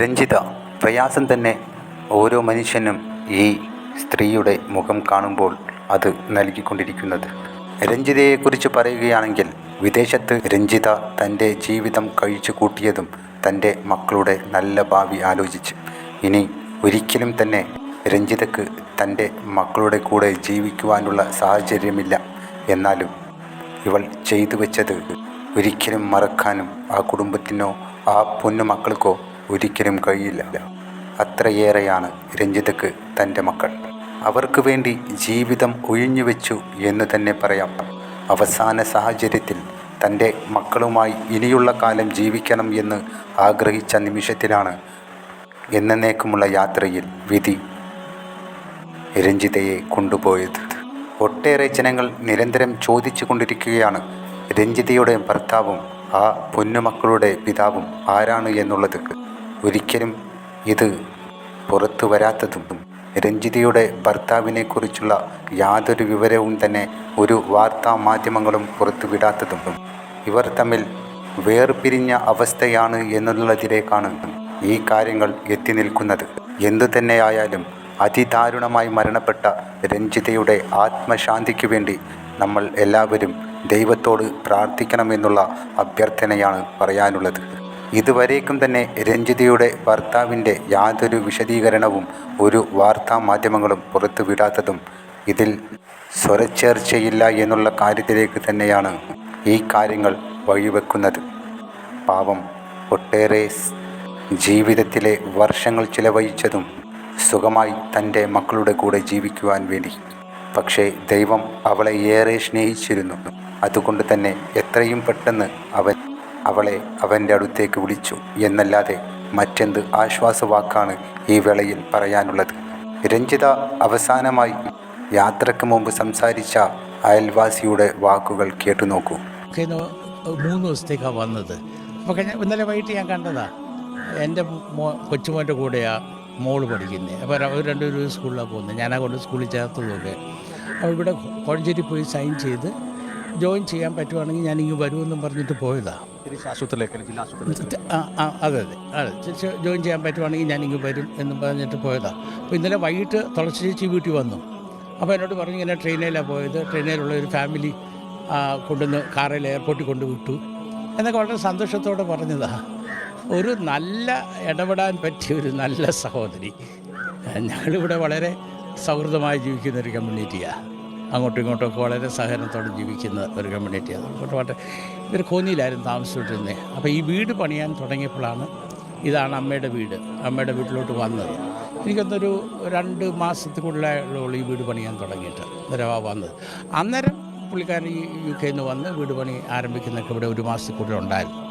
രഞ്ജിത പ്രയാസം തന്നെ ഓരോ മനുഷ്യനും ഈ സ്ത്രീയുടെ മുഖം കാണുമ്പോൾ അത് നൽകിക്കൊണ്ടിരിക്കുന്നത്. രഞ്ജിതയെക്കുറിച്ച് പറയുകയാണെങ്കിൽ വിദേശത്ത് രഞ്ജിത തന്റെ ജീവിതം കഴിച്ചു കൂട്ടിയതും തന്റെ മക്കളുടെ നല്ല ഭാവി ആലോചിച്ച്. ഇനി ഒരിക്കലും തന്നെ രഞ്ജിതക്ക് തന്റെ മക്കളുടെ കൂടെ ജീവിക്കുവാനുള്ള സാഹചര്യമില്ല. എന്നാലും ഇവൾ ചെയ്തു വെച്ചത് ഒരിക്കലും മറക്കാനും ആ കുടുംബത്തിനോ ആ പൊന്നു മക്കൾക്കോ ഒരിക്കലും കഴിയില്ല. അത്രയേറെയാണ് രഞ്ജിതക്ക് തന്റെ മക്കൾ. അവർക്ക് വേണ്ടി ജീവിതം ഒഴിഞ്ഞുവെച്ചു എന്ന് തന്നെ പറയാം. അവസാന സാഹചര്യത്തിൽ തന്റെ മക്കളുമായി ഇനിയുള്ള കാലം ജീവിക്കണം എന്ന് ആഗ്രഹിച്ച നിമിഷത്തിലാണ് എന്നേക്കുമുള്ള യാത്രയിൽ വിധി രഞ്ജിതയെ കൊണ്ടുപോയത്. ഒട്ടേറെ ജനങ്ങൾ നിരന്തരം ചോദിച്ചു കൊണ്ടിരിക്കുകയാണ് രഞ്ജിതയുടെ ഭർത്താവും ആ പൊന്നുമക്കളുടെ പിതാവും ആരാണ് എന്നുള്ളത്. ഒരിക്കലും ഇത് പുറത്തു വരാത്തതും രഞ്ജിതയുടെ ഭർത്താവിനെക്കുറിച്ചുള്ള യാതൊരു വിവരവും തന്നെ ഒരു വാർത്താ മാധ്യമങ്ങളും പുറത്തുവിടാത്തതും ഇവർ തമ്മിൽ വേർപിരിഞ്ഞ അവസ്ഥയാണ് എന്നുള്ളതിലേക്കാണ് ഈ കാര്യങ്ങൾ എത്തി നിൽക്കുന്നത്. എന്തു തന്നെയായാലും അതിദാരുണമായി മരണപ്പെട്ട രഞ്ജിതയുടെ ആത്മശാന്തിക്ക് വേണ്ടി നമ്മൾ എല്ലാവരും ദൈവത്തോട് പ്രാർത്ഥിക്കണമെന്നുള്ള അഭ്യർത്ഥനയാണ് പറയാനുള്ളത്. ഇതുവരേക്കും തന്നെ രഞ്ജിതയുടെ ഭർത്താവിന്റെ യാതൊരു വിശദീകരണവും ഒരു വാർത്താ മാധ്യമങ്ങളും പുറത്തുവിടാത്തതും ഇതിൽ സ്വരച്ചേർച്ചയില്ല എന്നുള്ള കാര്യത്തിലേക്ക് തന്നെയാണ് ഈ കാര്യങ്ങൾ വഴിവെക്കുന്നത്. പാവം ഒട്ടേറെ ജീവിതത്തിലെ വർഷങ്ങൾ ചിലവഴിച്ചതും സുഖമായി തന്റെ മക്കളുടെ കൂടെ ജീവിക്കുവാൻ വേണ്ടി. പക്ഷേ ദൈവം അവളെ ഏറെ സ്നേഹിച്ചിരുന്നു. അതുകൊണ്ട് തന്നെ എത്രയും പെട്ടെന്ന് അവൻ അവളെ അവന്റെ അടുത്തേക്ക് വിളിച്ചു എന്നല്ലാതെ മറ്റെന്ത് ആശ്വാസവാക്കാണ് ഈ വേളയിൽ പറയാനുള്ളത്? രഞ്ജിത അവസാനമായി യാത്രയ്ക്ക് മുമ്പ് സംസാരിച്ച അയൽവാസിയുടെ വാക്കുകൾ കേട്ടു നോക്കൂ. മൂന്ന് ദിവസത്തേക്കാണ് വന്നത്. അപ്പോൾ ഇന്നലെ വൈകിട്ട് ഞാൻ കണ്ടതാ. എന്റെ മോ കൊച്ചുമോന്റെ കൂടെയാണ് മോൾ പഠിക്കുന്നത് അപ്പോൾ അവർ രണ്ടുപേരും സ്കൂളിലാണ് പോകുന്നത് ഞാനാ കൊണ്ട് സ്കൂളിൽ ചേർത്തതൊക്കെ അപ്പോൾ ഇവിടെ കോഴഞ്ചേരി പോയി സൈൻ ചെയ്ത് ജോയിൻ ചെയ്യാൻ പറ്റുവാണെങ്കിൽ ഞാൻ ഇങ്ങ് വരുമെന്നും പറഞ്ഞിട്ട് പോയതാണ് ആശുപത്രിയിലേക്ക് ജില്ലാ ആശുപത്രിയിലേക്ക് ആ ആ അതെ അതെ അതെ. ജോയിൻ ചെയ്യാൻ പറ്റുവാണെങ്കിൽ ഞാൻ ഇങ്ങ് വരും എന്ന് പറഞ്ഞിട്ട് പോയതാണ് അപ്പോൾ ഇന്നലെ വൈകിട്ട് തുളസി ചേച്ചി വീട്ടിൽ വന്നു. അപ്പോൾ എന്നോട് പറഞ്ഞു ഇങ്ങനെ ട്രെയിനിലാണ് പോയത്. ട്രെയിനിലുള്ള ഒരു ഫാമിലി കൊണ്ടുവന്ന് കാറിൽ എയർപോർട്ടിൽ കൊണ്ട് വിട്ടു. എന്നൊക്കെ വളരെ സന്തോഷത്തോടെ പറഞ്ഞതാണ് ഒരു നല്ല ഇടപെടാൻ പറ്റിയ ഒരു നല്ല സഹോദരി. ഞങ്ങളിവിടെ വളരെ സൗഹൃദമായി ജീവിക്കുന്ന ഒരു കമ്മ്യൂണിറ്റിയാണ് അങ്ങോട്ടും ഇങ്ങോട്ടും വളരെ സഹകരണത്തോടെ ജീവിക്കുന്ന ഒരു കമ്മ്യൂണിറ്റിയാണ് അതുകൊണ്ട് വളരെ ഇവർ കോന്നിയിലായിരുന്നു താമസിച്ചുകൊണ്ടിരുന്നത് അപ്പോൾ ഈ വീട് പണിയാൻ തുടങ്ങിയപ്പോഴാണ് ഇതാണ് അമ്മയുടെ വീട് അമ്മയുടെ വീട്ടിലോട്ട് വന്നത്. എനിക്കൊന്നൊരു രണ്ട് മാസത്തിനുള്ളിലുള്ള ഈ വീട് പണിയാൻ തുടങ്ങിയിട്ട് അന്നേരമാണ് വന്നത്. അന്നേരം പുള്ളിക്കാരൻ ഈ യു കെയിൽ നിന്ന് വന്ന് വീട് പണി ആരംഭിക്കുന്നൊക്കെ ഇവിടെ ഒരു മാസത്തിൽ കൂടുതൽ ഉണ്ടായിരുന്നു.